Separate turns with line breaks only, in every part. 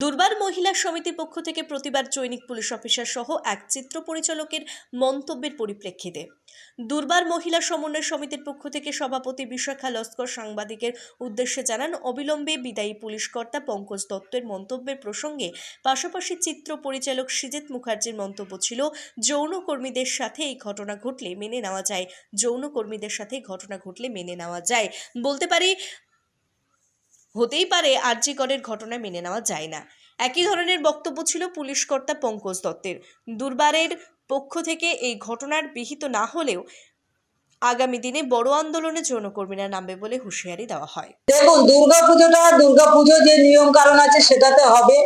দুর্বার মহিলা সমিতির পক্ষ থেকে প্রতিবার চৈনিক পুলিশ অফিসার সহ এক চিত্র পরিচালকের মন্তব্যের পরিপ্রেক্ষিতে দুর্বার মহিলা সমন্বয় সমিতির পক্ষ থেকে সভাপতি বিশাখা লস্কর সাংবাদিকের উদ্দেশ্যে জানান, অবিলম্বে বিদায়ী পুলিশ কর্তা পঙ্কজ দত্তের মন্তব্যের প্রসঙ্গে পাশাপাশি চিত্র পরিচালক সৃজিত মুখার্জির মন্তব্য ছিল, যৌনকর্মীদের সাথে এই ঘটনা ঘটলে মেনে নেওয়া যায়, যৌনকর্মীদের সাথে ঘটনা ঘটলে মেনে নেওয়া যায়। বলতে পারি হতেই পারে আরজিকরের ঘটনা মেনে নেওয়া যায় না। একই ধরনের বক্তব্য ছিল পুলিশ কর্তা পঙ্কজ দত্তের। দুর্বারের পক্ষ থেকে এই ঘটনার বিহিত না হলেও আগামী দিনে বড় আন্দোলনে যৌনকর্মীরা নামবে বলে হুঁশিয়ারি দেওয়া হয়।
দেখুন দুর্গা পুজোটা দুর্গা পুজো যে নিয়ম কারণ আছে সেটাতে হবে।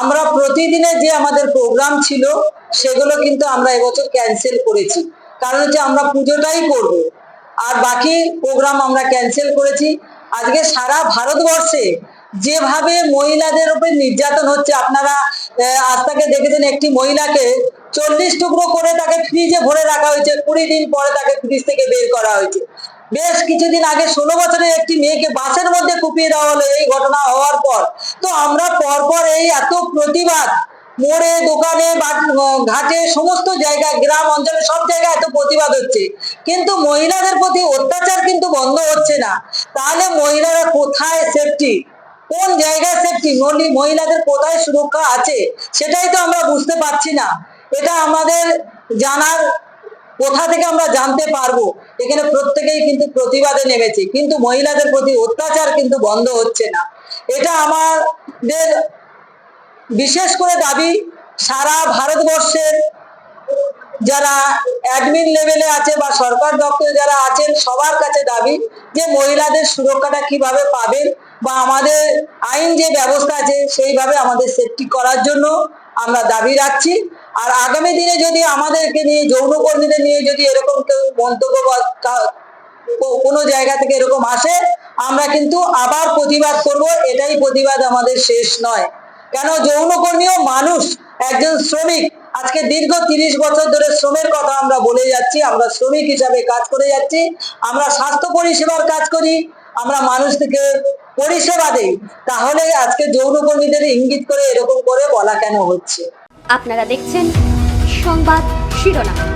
আমরা প্রতিদিনে যে আমাদের প্রোগ্রাম ছিল, সেগুলো কিন্তু আমরা এবছর ক্যান্সেল করেছি। কারণ হচ্ছে আমরা পুজোটাই করব। আর বাকি প্রোগ্রাম আমরা ক্যান্সেল করেছি। আজকে সারা ভারতবর্ষে যেভাবে মহিলাদের উপর নির্যাতন হচ্ছে আপনারা আজ তাকে দেখেছেন একটি মহিলাকে চল্লিশ টুকরো করে তাকে ফ্রিজে ভরে রাখা হয়েছে কুড়ি দিন পরে তাকে ফ্রিজ থেকে বের করা হয়েছে। বেশ কিছুদিন আগে ষোলো বছরের একটি মেয়েকে বাসের মধ্যে কুপিয়ে দেওয়া হলো এই ঘটনা হওয়ার পর। তো আমরা পরপর এই এত প্রতিবাদ মোড়ে, দোকানে ঘাটে, সমস্ত জায়গায়, গ্রাম, অঞ্চলে সব জায়গায় এত প্রতিবাদ হচ্ছে। কিন্তু মহিলাদের প্রতি অত্যাচার কিন্তু বন্ধ হচ্ছে না। তাহলে মহিলারা কোথায় সেফটি কোন জায়গায় সেফটি মহিলাদের কোথায় সুরক্ষা আছে? সেটাই তো আমরা বুঝতে পারছি না। এটা আমাদের জানার কোথা থেকে আমরা জানতে পারব? এখানে প্রত্যেকেই কিন্তু প্রতিবাদে নেমেছে। কিন্তু মহিলাদের প্রতি অত্যাচার কিন্তু বন্ধ হচ্ছে না। এটা আমাদের বিশেষ করে দাবি সারা ভারতবর্ষের যারা অ্যাডমিন লেভেলে আছে বা সরকার দপ্তরে যারা আছেন, সবার কাছে দাবি যে মহিলাদের সুরক্ষাটা কীভাবে পাবেন বা আমাদের আইন যে ব্যবস্থা আছে সেইভাবে আমাদের সেফটি করার জন্য আমরা দাবি রাখছি। আর আগামী দিনে যদি আমাদেরকে নিয়ে যৌনকর্মীদের নিয়ে যদি এরকম কেউ মন্তব্য কোনো জায়গা থেকে এরকম আসে, আমরা কিন্তু আবার প্রতিবাদ করব। এটাই প্রতিবাদ আমাদের শেষ নয়। কেন যৌনকর্মীও মানুষ, একজন শ্রমিক। আজকে দীর্ঘ তিরিশ বছর ধরে শ্রমের কথা আমরা বলে যাচ্ছি, আমরা শ্রমিক হিসাবে কাজ করে যাচ্ছি, আমরা স্বাস্থ্য পরিষেবার কাজ করি, আমরা মানুষকে পরিষেবা দেই। তাহলে আজকে যৌনকর্মীদের ইঙ্গিত করে এরকম করে বলা কেন হচ্ছে?
আপনারা দেখছেন সংবাদ শিরোনাম।